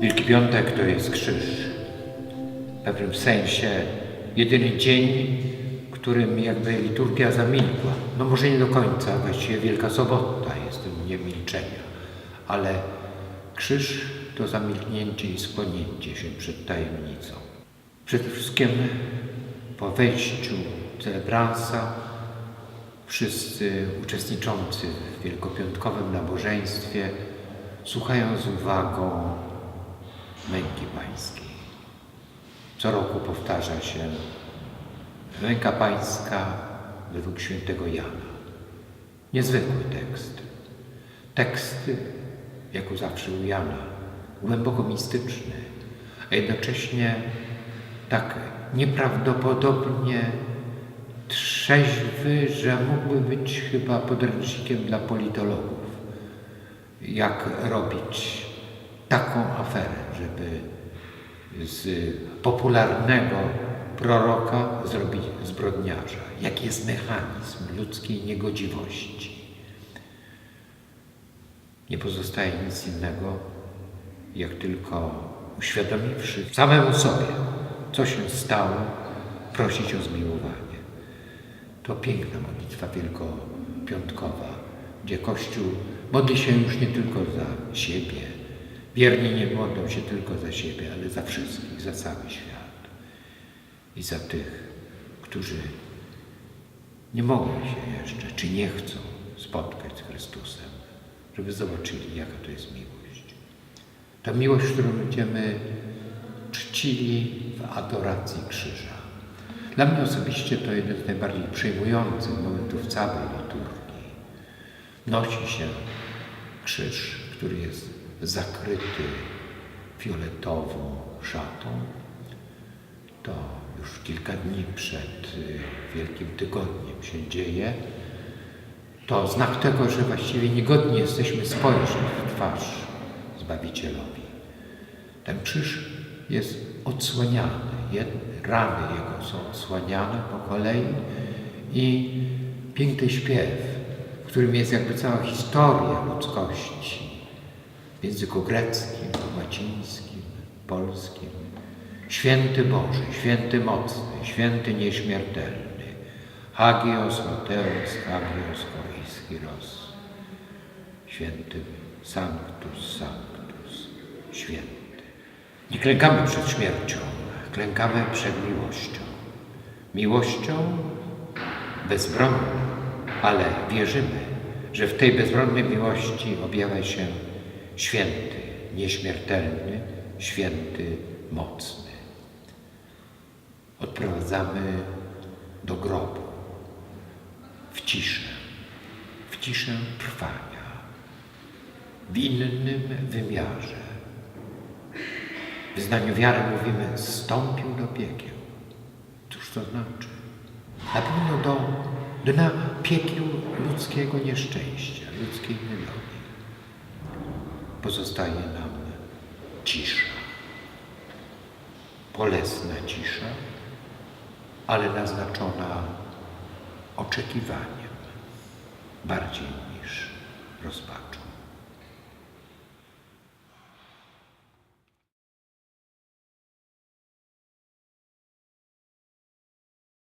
Wielki Piątek to jest krzyż. W pewnym sensie jedyny dzień, którym jakby liturgia zamilkła. No może nie do końca, właściwie Wielka Sobota jest dniem milczenia, ale krzyż to zamilknięcie i skłonięcie się przed tajemnicą. Przede wszystkim po wejściu celebransa wszyscy uczestniczący w wielkopiątkowym nabożeństwie słuchają z uwagą męki pańskiej. Co roku powtarza się męka pańska według świętego Jana. Niezwykły tekst. Tekst, jak u zawsze u Jana, głęboko mistyczny, a jednocześnie tak nieprawdopodobnie trzeźwy, że mógłby być chyba podręcznikiem dla politologów. Jak robić taką aferę, żeby z popularnego proroka zrobić zbrodniarza. Jaki jest mechanizm ludzkiej niegodziwości. Nie pozostaje nic innego, jak tylko uświadomiwszy samemu sobie, co się stało, prosić o zmiłowanie. To piękna modlitwa wielkopiątkowa, gdzie Kościół modli się już nie tylko za siebie. Wierni nie modlą się tylko za siebie, ale za wszystkich, za cały świat. I za tych, którzy nie mogą się jeszcze, czy nie chcą spotkać z Chrystusem, żeby zobaczyli, jaka to jest miłość. Ta miłość, którą będziemy czcili w adoracji krzyża. Dla mnie osobiście to jeden z najbardziej przejmujących momentów całej liturgii. Nosi się krzyż, który jest zakryty fioletową szatą. To już kilka dni przed y, Wielkim Tygodniem się dzieje. To znak tego, że właściwie niegodni jesteśmy spojrzeć w twarz Zbawicielowi. Ten krzyż jest odsłaniany, ramy jego są odsłaniane po kolei i piękny śpiew, w którym jest jakby cała historia ludzkości w języku greckim, łacińskim, polskim. Święty Boży, święty mocny, święty nieśmiertelny. Hagios, Mateus, Hagios, Kois, Chiros. Święty Sanctus, Sanctus, święty. Nie klękamy przed śmiercią, klękamy przed miłością. Miłością bezbronną, ale wierzymy, że w tej bezbronnej miłości objawia się święty, nieśmiertelny, święty, mocny. Odprowadzamy do grobu, w ciszę, w ciszę trwania, w innym wymiarze. W wyznaniu wiary mówimy, zstąpił do piekieł. Cóż to znaczy? Na pewno do dna piekieł ludzkiego nieszczęścia, ludzkiej niedogi. Pozostaje nam cisza. Bolesna cisza, ale naznaczona oczekiwaniem bardziej niż rozpaczą.